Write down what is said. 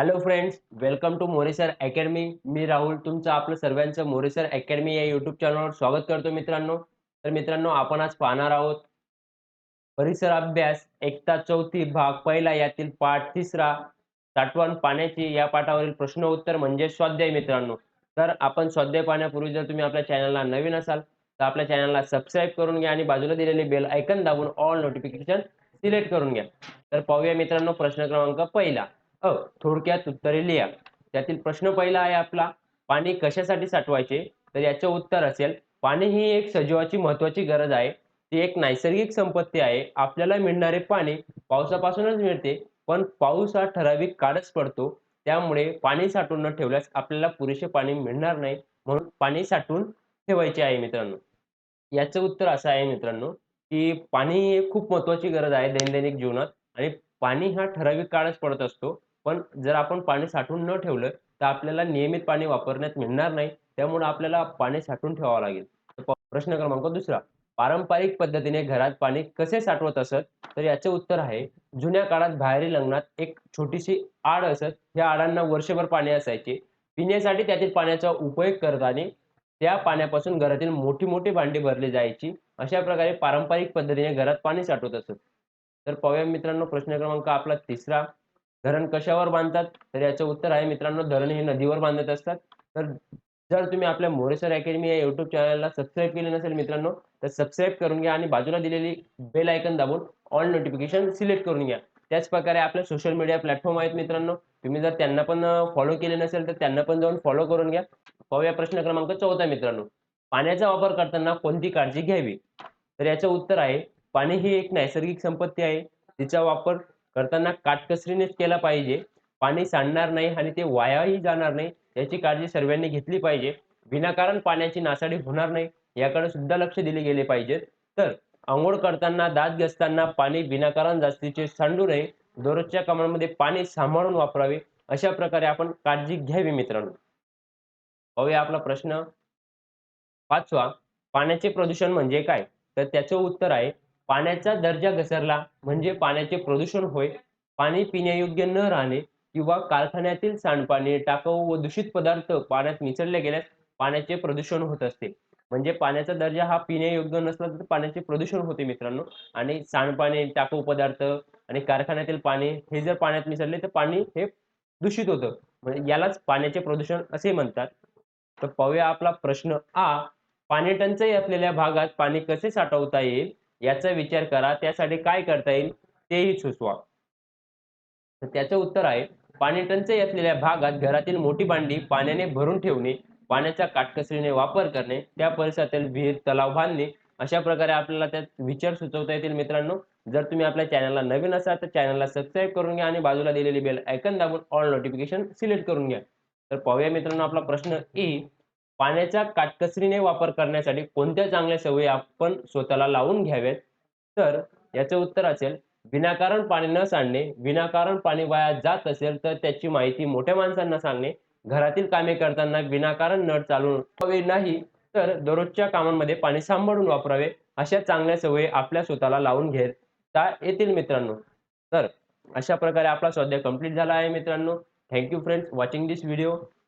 Hello friends welcome to Moresar academy मी राहुल तुमचं आपलं सर्वांचं मोरेसर अकॅडमी या युट्यूब चॅनलवर स्वागत करतो मित्रांनो. तर मित्रांनो आपण आज पाहणार आहोत परिसर अभ्यास एकता चौथी भाग पहिला यातील पाठ तिसरा साठवण पाण्याची या पाठावरील प्रश्न उत्तर म्हणजे स्वाध्याय मित्रांनो. तर आपण स्वाध्याय पाहण्यापूर्वी जर तुम्ही आपल्या चॅनलला नवीन असाल तर आपल्या चॅनलला सबस्क्राईब करून घ्या आणि बाजूला दिलेले बेल ऐकन दाबून ऑल नोटिफिकेशन सिलेक्ट करून घ्या. तर पाहूया मित्रांनो प्रश्न क्रमांक पहिला. अ थोडक्यात उत्तरे लिहा. त्यातील प्रश्न पहिला आहे आपला पाणी कशासाठी साठवायचे? तर याचे उत्तर असेल पाणी ही एक सजीवाची महत्वाची गरज आहे. ती एक नैसर्गिक संपत्ती आहे. आपल्याला मिळणारे पाणी पावसापासूनच मिळते पण पाऊस हा ठराविक काळच पडतो. त्यामुळे पाणी साठवून न ठेवल्यास आपल्याला पुरेसे पाणी मिळणार नाही. म्हणून पाणी साठवून ठेवायचे आहे मित्रांनो. याचं उत्तर असं आहे मित्रांनो की पाणी ही खूप महत्वाची गरज आहे दैनंदिन जीवनात. आणि पाणी हा ठराविक काळच पडत असतो. पण जर आपण पाणी साठवून न ठेवलं तर आपल्याला नियमित पाणी वापरण्यात मिळणार नाही. त्यामुळे आपल्याला पाणी साठवून ठेवावं लागेल. प्रश्न क्रमांक दुसरा. पारंपरिक पद्धतीने घरात पाणी कसे साठवत असत? तर याचे उत्तर आहे जुन्या काळात बाहेरील अंगणात एक छोटीशी आड असत. ह्या आडांना वर्षभर पाणी असायचे. पिण्यासाठी त्यातील पाण्याचा उपयोग करताना त्या पाण्यापासून घरातील मोठी मोठी भांडी भरली जायची. अशा प्रकारे पारंपरिक पद्धतीने घरात पाणी साठवत असत. तर पाहूया मित्रांनो प्रश्न क्रमांक आपला तिसरा. धरण कशावर बांधतात? तर याचं उत्तर आहे मित्रांनो धरण हे नदीवर बांधत असतात. तर जर तुम्ही आपल्या मोरेसर अकॅडमी या युट्यूब चॅनलला सबस्क्राईब केले नसेल मित्रांनो तर सबस्क्राईब करून घ्या आणि बाजूला दिलेली बेल आयकन दाबून ऑल नोटिफिकेशन सिलेक्ट करून घ्या. त्याच प्रकारे आपल्या सोशल मीडिया प्लॅटफॉर्म आहेत मित्रांनो. तुम्ही जर त्यांना पण फॉलो केले नसेल तर त्यांना पण जाऊन फॉलो करून घ्या. पाहूया प्रश्न क्रमांक चौथा मित्रांनो. पाण्याचा वापर करताना कोणती काळजी घ्यावी? तर याचं उत्तर आहे पाणी ही एक नैसर्गिक संपत्ती आहे. तिचा वापर करताना काटकसरीनेच केला पाहिजे. पाणी सांडणार नाही आणि ते वायाही जाणार नाही याची काळजी सर्वांनी घेतली पाहिजे. विनाकारण पाण्याची नासाडी होणार नाही याकडे सुद्धा लक्ष दिले गेले पाहिजे. तर आंघोळ करताना दात घेसताना पाणी विनाकारण जास्तीचे सांडू नये. दररोजच्या कामांमध्ये पाणी सांभाळून वापरावे अशा प्रकारे आपण काळजी घ्यावी मित्रांनो. पाहूया आपला प्रश्न पाचवा. पाण्याचे प्रदूषण म्हणजे काय? तर त्याचं उत्तर आहे पाण्याचा दर्जा घसरला म्हणजे पाण्याचे प्रदूषण होय. पाणी पिण्यायोग्य न राहणे किंवा कारखान्यातील सांडपाणी टाकाऊ व दूषित पदार्थ पाण्यात मिसळले गेल्यास पाण्याचे प्रदूषण होत असते. म्हणजे पाण्याचा दर्जा हा पिण्यायोग्य नसला तर पाण्याचे प्रदूषण होते मित्रांनो. आणि सांडपाणी टाकाऊ पदार्थ आणि कारखान्यातील पाणी हे जर पाण्यात मिसळले तर पाणी हे दूषित होतं. म्हणजे यालाच पाण्याचे प्रदूषण असे म्हणतात. तर पाहूया आपला प्रश्न आ. पाणी टंचाई असलेल्या भागात पाणी कसे साठवता येईल? याचा विचार करा त्यासाठी काय करता येईल तेही सुचवा. तर त्याचं उत्तर आहे पाणी टंचाई असलेल्या भागात घरातील मोठी भांडी पाण्याने भरून ठेवणे पाण्याचा काटकसरीने वापर करणे त्या परिसरातील विहीर तलाव बांधणे अशा प्रकारे आपल्याला त्यात विचार सुचवता येतील मित्रांनो. जर तुम्ही आपल्या चॅनलला नवीन असाल तर चॅनलला सबस्क्राईब करून घ्या आणि बाजूला दिलेली बेल ऐकन दाबून ऑल नोटिफिकेशन सिलेक्ट करून घ्या. तर पाहूया मित्रांनो आपला प्रश्न ई पाण्याचा काटकसरीने वापर करण्यासाठी कोणत्या चांगल्या सवयी आपण स्वतःला लावून घ्याव्यात? तर याचं उत्तर असेल विनाकारण पाणी न सांडणे. विनाकारण पाणी वाया जात असेल तर त्याची माहिती मोठ्या माणसांना सांगणे. घरातील कामे करताना विनाकारण नळ चालू हवे नाही तर दररोजच्या कामांमध्ये पाणी सांभाळून वापरावे अशा चांगल्या सवयी आपल्या स्वतःला लावून घेता येतील मित्रांनो. तर अशा प्रकारे आपला स्वाध्याय कंप्लीट झाला आहे मित्रांनो. Thank you friends watching this video